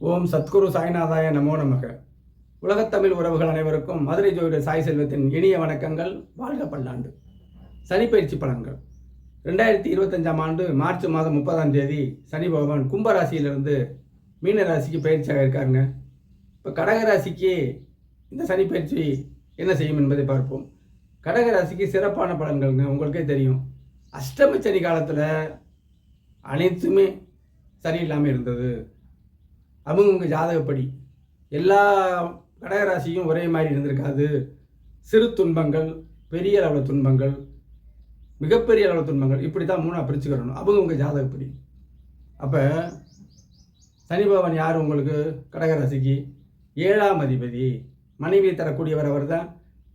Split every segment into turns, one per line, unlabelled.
ஓம் சத்குரு சாய்நாதாய நமோ நமக. உலகத்தமிழ் உறவுகள் அனைவருக்கும் மதுரை ஜோதிடர் சாய் செல்வத்தின் இனிய வணக்கங்கள். வாழ்க பல்லாண்டு. சனிப்பயிற்சி பலன்கள். ரெண்டாயிரத்தி இருபத்தஞ்சாம் ஆண்டு மார்ச் மாதம் முப்பதாம் தேதி சனி பகவான் கும்பராசியிலிருந்து மீன ராசிக்கு பயிற்சியாக இருக்காருங்க. இப்போ கடகராசிக்கு இந்த சனி பயிற்சி என்ன செய்யும் என்பதை பார்ப்போம். கடகராசிக்கு சிறப்பான பலன்கள்ங்க உங்களுக்கே தெரியும். அஷ்டம சனி காலத்தில் அனைத்துமே சரியில்லாமல் இருந்தது. அவங்கவுங்க ஜாதகப்படி எல்லா கடகராசியும் ஒரே மாதிரி இருந்திருக்காது. சிறு துன்பங்கள் பெரிய அளவில் துன்பங்கள் மிகப்பெரிய அளவில் துன்பங்கள் இப்படி தான் மூணாக பிரிச்சுக்கிறணும். அவங்கவுங்க ஜாதகப்படி. அப்போ சனி பகவான் யார் உங்களுக்கு? கடகராசிக்கு ஏழாம் அதிபதி. மனைவியை தரக்கூடியவர் அவர் தான்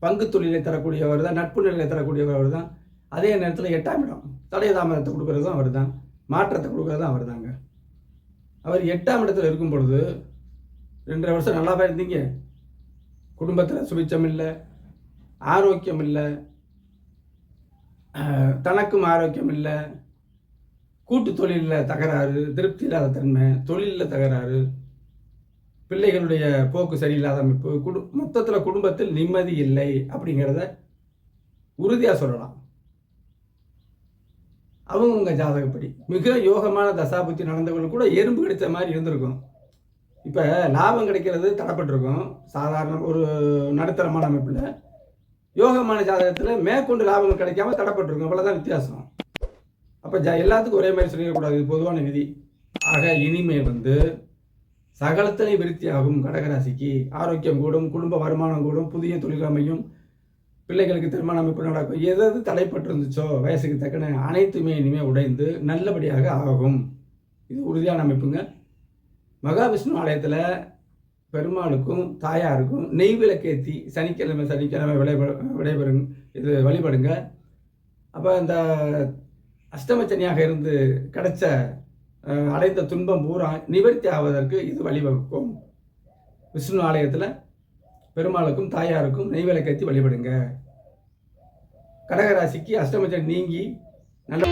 பங்கு தொழிலை தரக்கூடியவர் தான். நட்பு நிலையை தரக்கூடியவர் அவர் தான் அதே நேரத்தில் எட்டாம் இடம். தடைய கொடுக்குறது தான் அவர் தான் மாற்றத்தை கொடுக்குறதும் அவர் தாங்க அவர் எட்டாம் இடத்துல இருக்கும் பொழுது ரெண்டரை வருஷம் நல்லாவே இருந்தீங்க. குடும்பத்தில் சுபிச்சம் இல்லை ஆரோக்கியம் இல்லை தனக்கும் ஆரோக்கியம் இல்லை கூட்டு தொழிலில் தகராறு திருப்தி இல்லாத தன்மை தொழிலில் தகராறு பிள்ளைகளுடைய போக்கு சரியில்லாத அமைப்பு குடு மொத்தத்தில் குடும்பத்தில் நிம்மதி இல்லை அப்படிங்கிறத உறுதியாக சொல்லலாம். அவங்கவுங்க ஜாதகப்படி. மிக யோகமான தசாபுத்தி நடந்தவங்களுக்கு கூட எறும்பு கிடைச்ச மாதிரி இருந்திருக்கும். இப்போ லாபம் கிடைக்கிறது தடப்பட்டிருக்கும். சாதாரண ஒரு நடுத்தரமான அமைப்பில். யோகமான ஜாதகத்தில் மேற்கொண்டு லாபம் கிடைக்காம தடப்பட்டிருக்கும். அவ்வளோதான் வித்தியாசம். அப்போ ஜ எல்லாத்துக்கும் ஒரே மாதிரி சொல்லிடக்கூடாது. பொதுவான விதி. ஆக இனிமே வந்து சகலத்தனை விருத்தியாகும் கடகராசிக்கு ஆரோக்கியம் கூடும் குடும்ப வருமானம் கூடும் புதிய தொழில் அமையும் பிள்ளைகளுக்கு திருமண அமைப்பு நடக்கும். எது எது தடைப்பட்டு இருந்துச்சோ வயசுக்கு தக்கன அனைத்துமே இனிமேல் உடைந்து நல்லபடியாக ஆகும். இது உறுதியான அமைப்புங்க. மகாவிஷ்ணு ஆலயத்தில் பெருமாளுக்கும் தாயாருக்கும் நெய் விளக்கேற்றி சனிக்கிழமை சனிக்கிழமை விளைப விடைபெறுங்க இது வழிபடுங்க. அப்போ இந்த அஷ்டமச்சனியாக இருந்து கிடைச்ச அடைந்த துன்பம் பூரா நிவர்த்தி ஆவதற்கு இது வழிவகுக்கும். விஷ்ணு ஆலயத்தில் பெருமாளுக்கும் தாயாருக்கும் நெய் வழிபடுங்க. கடகராசிக்கு அஷ்டமச்சனி நீங்கி நல்ல